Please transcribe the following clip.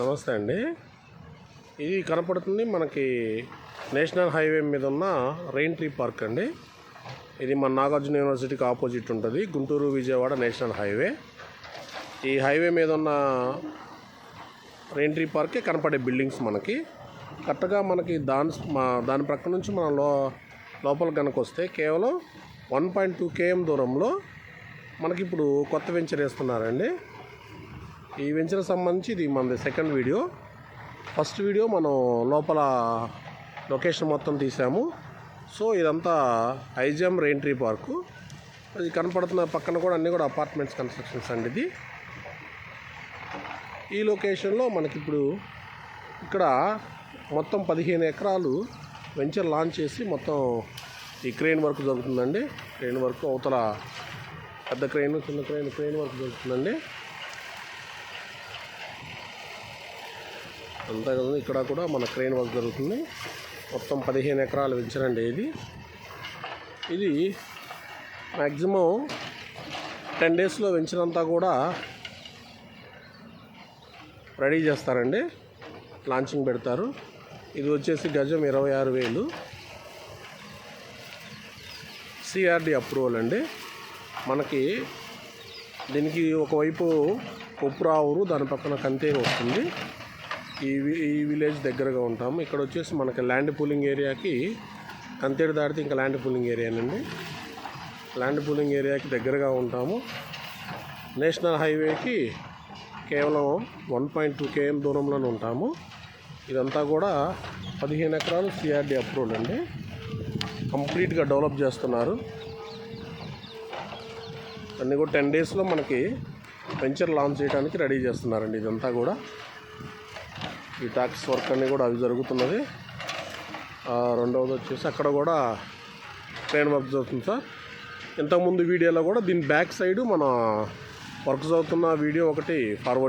నమస్తే అండి. ఇది కనపడుతుంది మనకి నేషనల్ హైవే మీద ఉన్న రెయిన్ ట్రీ పార్క్ అండి. ఇది మన నాగార్జున యూనివర్సిటీకి ఆపోజిట్ ఉంటుంది గుంటూరు విజయవాడ నేషనల్ హైవే. ఈ హైవే మీద ఉన్న రెయిన్ ట్రీ పార్కే కనపడే బిల్డింగ్స్ మనకి. కరెక్ట్గా మనకి దాని మా దాని ప్రక్క నుంచి మనం లో లోపల కనుక వస్తే కేవలం వన్ పాయింట్ టూ కేఎం దూరంలో మనకి ఇప్పుడు కొత్త వెంచర్ వేస్తున్నారండి. ఈ వెంచర్ సంబంధించి ఇది మనది సెకండ్ వీడియో ఫస్ట్ వీడియో మనం లోపల లొకేషన్ మొత్తం తీసాము. సో ఇదంతా ఐజమ్ రెయిన్ ట్రీ పార్కు ఇది కనపడుతున్న పక్కన కూడా అన్నీ కూడా అపార్ట్మెంట్స్ కన్స్ట్రక్షన్స్ అండి ఇది. ఈ లొకేషన్లో మనకి ఇప్పుడు ఇక్కడ మొత్తం పదిహేను ఎకరాలు వెంచర్ లాంచ్ చేసి మొత్తం ఈ క్రెయిన్ వర్క్ జరుగుతుందండి. క్రెయిన్ వర్క్ అవతల పెద్ద క్రెయిన్ చిన్న క్రెయిన్ క్రెయిన్ వర్క్ జరుగుతుందండి. అంతా కదా ఇక్కడ కూడా మన క్రెయిన్ వర్క్ జరుగుతుంది. మొత్తం పదిహేను ఎకరాలు వెంచరండి ఇది. ఇది మ్యాక్సిమం టెన్ డేస్లో వెంచరంతా కూడా రెడీ చేస్తారండి. లాంచింగ్ పెడతారు. ఇది వచ్చేసి గజం ఇరవై ఆరు వేలు. సిఆర్డి అప్రూవల్ అండి. మనకి దీనికి ఒకవైపు కొప్పురావురు దాని పక్కన కంతేరు వస్తుంది. ఈ వి- ఈ విలేజ్ దగ్గరగా ఉంటాము ఇక్కడ వచ్చేసి మనకి ల్యాండ్ పూలింగ్ ఏరియాకి కంతేడు దాటితే ఇంకా ల్యాండ్ పూలింగ్ ఏరియానండి. ల్యాండ్ పూలింగ్ ఏరియాకి దగ్గరగా ఉంటాము. నేషనల్ హైవేకి కేవలం వన్ పాయింట్ టూ కేఎం దూరంలోనే ఉంటాము. ఇదంతా కూడా పదిహేను ఎకరాలు సిఆర్డి అప్రూవ్డ్ అండి. కంప్లీట్గా డెవలప్ చేస్తున్నారు. అన్నీ కూడా టెన్ డేస్లో మనకి వెంచర్ లాంచ్ చేయడానికి రెడీ చేస్తున్నారండి ఇదంతా కూడా. ఈ టాక్స్ వర్క్ అన్నీ కూడా అవి జరుగుతున్నది. రెండవది వచ్చేసి అక్కడ కూడా ట్రైన్ వర్క్ జరుగుతుంది సార్. ఇంతకుముందు వీడియోలో కూడా దీని బ్యాక్ సైడ్ మన వర్క్ జరుగుతున్న వీడియో ఒకటి ఫార్వర్డ్